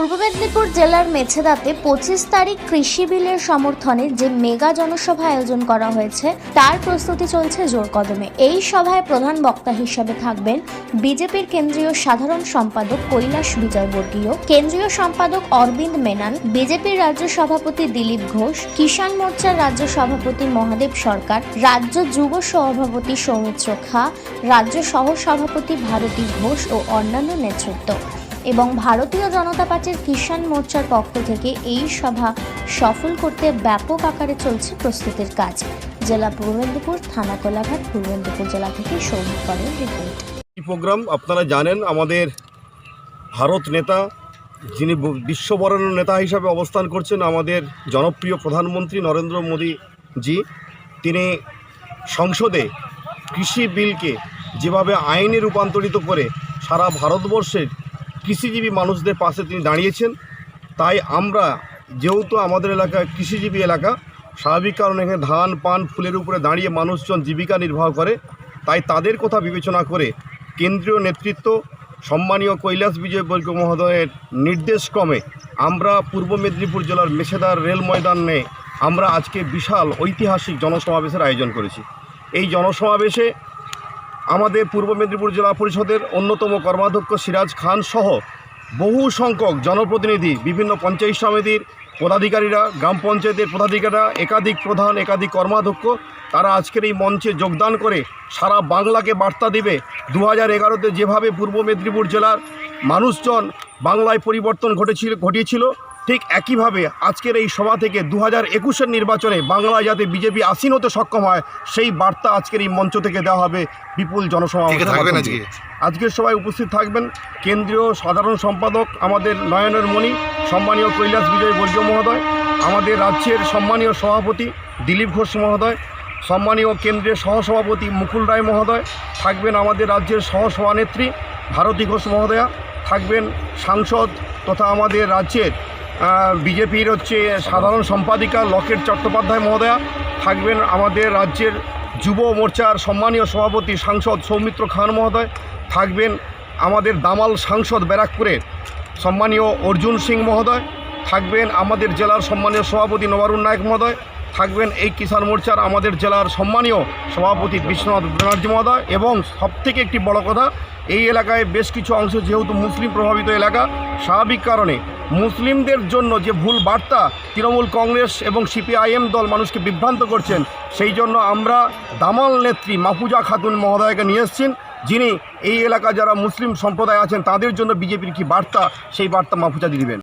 পূর্ব মেদিনীপুর জেলার মেছেদাতে পঁচিশ তারিখ কৃষি বিলের সমর্থনে যে মেগা জনসভা আয়োজন করা হয়েছে, তার প্রস্তুতি চলছে জোর কদমে। এই সভায় প্রধান বক্তা হিসেবে থাকবেন বিজেপির কেন্দ্রীয় সাধারণ সম্পাদক কৈলাস বিজয়বর্গীয়, কেন্দ্রীয় সম্পাদক অরবিন্দ মেনন, বিজেপির রাজ্য সভাপতি দিলীপ ঘোষ, কিষাণ মোর্চার রাজ্য সভাপতি মহাদেব সরকার, রাজ্য যুব সভাপতি সৌমিত্র খা রাজ্য সহ সভাপতি ভারতী ঘোষ ও অন্যান্য নেতৃত্ব। এবং ভারতীয় জনতা পার্টির কিষাণ মোর্চার পক্ষ থেকে এই সভা সফল করতে ব্যাপক আকারে চলছে প্রস্তুতির কাজ। জেলা পূর্ব মেদিনীপুর, থানা কোলাঘাট, পূর্ব মেদিনীপুর জেলা থেকে সৌমিক করেন রিপোর্ট এই প্রোগ্রাম আপনারা জানেন, আমাদের ভারত নেতা, যিনি বিশ্ববরণ্য নেতা হিসাবে অবস্থান করছেন, আমাদের জনপ্রিয় প্রধানমন্ত্রী নরেন্দ্র মোদী জি। তিনি সংসদে কৃষি বিলকে যেভাবে আইনে রূপান্তরিত করে সারা ভারতবর্ষের কৃষিজীবী মানুষদের পাশে তিনি দাঁড়িয়েছেন। তাই আমরা, যেহেতু আমাদের এলাকা কৃষিজীবী এলাকা, স্বাভাবিক কারণে এখানে ধান, পান, ফুলের উপরে দাঁড়িয়ে মানুষজন জীবিকা নির্বাহ করে, তাই তাদের কথা বিবেচনা করে কেন্দ্রীয় নেতৃত্ব, সম্মানীয় কৈলাস বিজয় বৈক্য মহোদয়ের নির্দেশক্রমে আমরা পূর্ব মেদিনীপুর জেলার মেছেদার রেল ময়দানে আমরা আজকে বিশাল ঐতিহাসিক জনসমাবেশের আয়োজন করেছি। এই জনসমাবেশে আমাদের পূর্ব মেদিনীপুর জেলা পরিষদের অন্যতম কর্মাধ্যক্ষ সিরাজ খান সহ বহু সংখ্যক জনপ্রতিনিধি, বিভিন্ন পঞ্চায়েত সমিতির পদাধিকারীরা, গ্রাম পঞ্চায়েতের পদাধিকারীরা, একাধিক প্রধান, একাধিক কর্মাধ্যক্ষ, তারা আজকের এই মঞ্চে যোগদান করে সারা বাংলাকে বার্তা দিবে। দু হাজার এগারোতে যেভাবে পূর্ব মেদিনীপুর জেলার মানুষজন বাংলায় পরিবর্তন ঘটেছিল, ঘটিয়েছিল ঠিক একইভাবে আজকের এই সভা থেকে দু হাজার একুশের নির্বাচনে বাংলায় যাতে বিজেপি আসীন হতে সক্ষম হয় সেই বার্তা আজকের এই মঞ্চ থেকে দেওয়া হবে বিপুল দিয়ে। আজকের সবাই উপস্থিত থাকবেন কেন্দ্রীয় সাধারণ সম্পাদক আমাদের নয়নের মণি সম্মানীয় কৈলাস বিজয় বর্গীয় মহোদয় আমাদের রাজ্যের সম্মানীয় সভাপতি দিলীপ ঘোষ মহোদয় সম্মানীয় কেন্দ্রের সহসভাপতি মুকুল রায় মহোদয় থাকবেন আমাদের রাজ্যের সহসভানেত্রী ভারতী ঘোষ মহোদয়া থাকবেন সাংসদ তথা আমাদের রাজ্যের বিজেপির হচ্ছে সাধারণ সম্পাদিকা লকেট চট্টোপাধ্যায় মহোদয়া থাকবেন আমাদের রাজ্যের যুব মোর্চার সম্মানীয় সভাপতি সাংসদ সৌমিত্র খান মহোদয়, থাকবেন আমাদের দামাল সাংসদ ব্যারাকপুরের সম্মানীয় অর্জুন সিং মহোদয়, থাকবেন আমাদের জেলার সম্মানীয় সভাপতি নবারুণ নায়ক মহোদয়, থাকবেন এই কিষাণ মোর্চার আমাদের জেলার সম্মানীয় সভাপতি বিশ্বনাথ ব্যানার্জি মহোদয় এবং সবথেকে একটি বড় কথা, এই এলাকায় বেশ কিছু অংশ যেহেতু মুসলিম প্রভাবিত এলাকা, স্বাভাবিক কারণে মুসলিমদের জন্য যে ভুল বার্তা তৃণমূল কংগ্রেস এবং সিপিআইএম দল মানুষকে বিভ্রান্ত করছেন, সেই জন্য আমরা দামাল নেত্রী মাহফুজা খাতুন মহোদয়কে নিয়ে এসছেন। যিনি এই এলাকা যারা মুসলিম সম্প্রদায় আছেন, তাদের জন্য বিজেপির কি বার্তা, সেই বার্তা মাহফুজা দিয়ে দিবেন।